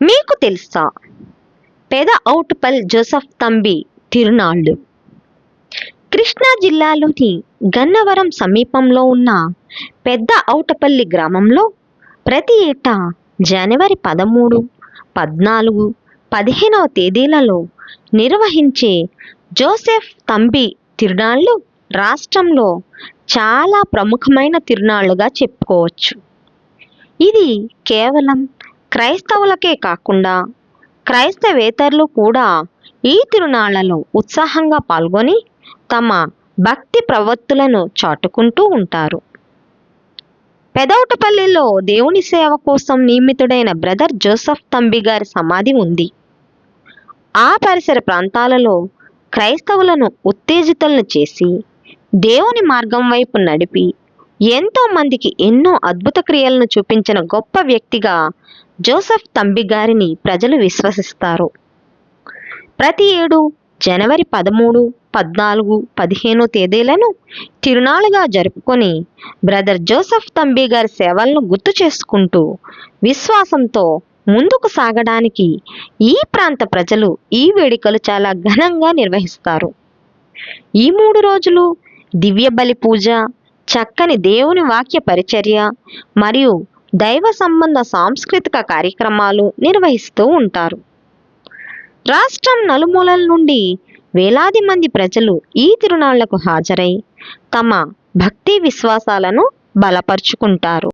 మీకు తెలుసా? పెద ఔట్పల్ జోసఫ్ తంబి తిరునాళ్ళు. కృష్ణా జిల్లాలోని గన్నవరం సమీపంలో ఉన్న పెద్ద ఔటపల్లి గ్రామంలో ప్రతి ఏటా జనవరి పదమూడు పద్నాలుగు పదిహేనవ తేదీలలో నిర్వహించే జోసెఫ్ తంబి తిరునాళ్ళు రాష్ట్రంలో చాలా ప్రముఖమైన తిరునాళ్ళుగా చెప్పుకోవచ్చు. ఇది కేవలం క్రైస్తవులకే కాకుండా క్రైస్తవేతరులు కూడా ఈ తిరునాళ్ళలో ఉత్సాహంగా పాల్గొని తమ భక్తి ప్రవృత్తులను చాటుకుంటూ ఉంటారు. పెదవటపల్లిలో దేవుని సేవ కోసం నియమితుడైన బ్రదర్ జోసఫ్ తంబి గారి సమాధి ఉంది. ఆ పరిసర ప్రాంతాలలో క్రైస్తవులను ఉత్తేజితులను చేసి దేవుని మార్గం వైపు నడిపి ఎంతో మందికి ఎన్నో అద్భుత క్రియలను చూపించిన గొప్ప వ్యక్తిగా జోసఫ్ తంబి గారిని ప్రజలు విశ్వసిస్తారు. ప్రతి ఏడు జనవరి పదమూడు పద్నాలుగు పదిహేను తేదీలను తిరునాళ్ళుగా జరుపుకొని బ్రదర్ జోసఫ్ తంబి గారి సేవలను గుర్తు చేసుకుంటూ విశ్వాసంతో ముందుకు సాగడానికి ఈ ప్రాంత ప్రజలు ఈ వేడుకలు చాలా ఘనంగా నిర్వహిస్తారు. ఈ మూడు రోజులు దివ్య బలి పూజ చక్కని దేవుని వాక్య పరిచర్య మరియు దైవ సంబంధ సాంస్కృతిక కార్యక్రమాలు నిర్వహిస్తూ ఉంటారు. రాష్ట్రం నలుమూలల నుండి వేలాది మంది ప్రజలు ఈ తిరునాళ్ళకు హాజరై తమ భక్తి విశ్వాసాలను బలపరుచుకుంటారు.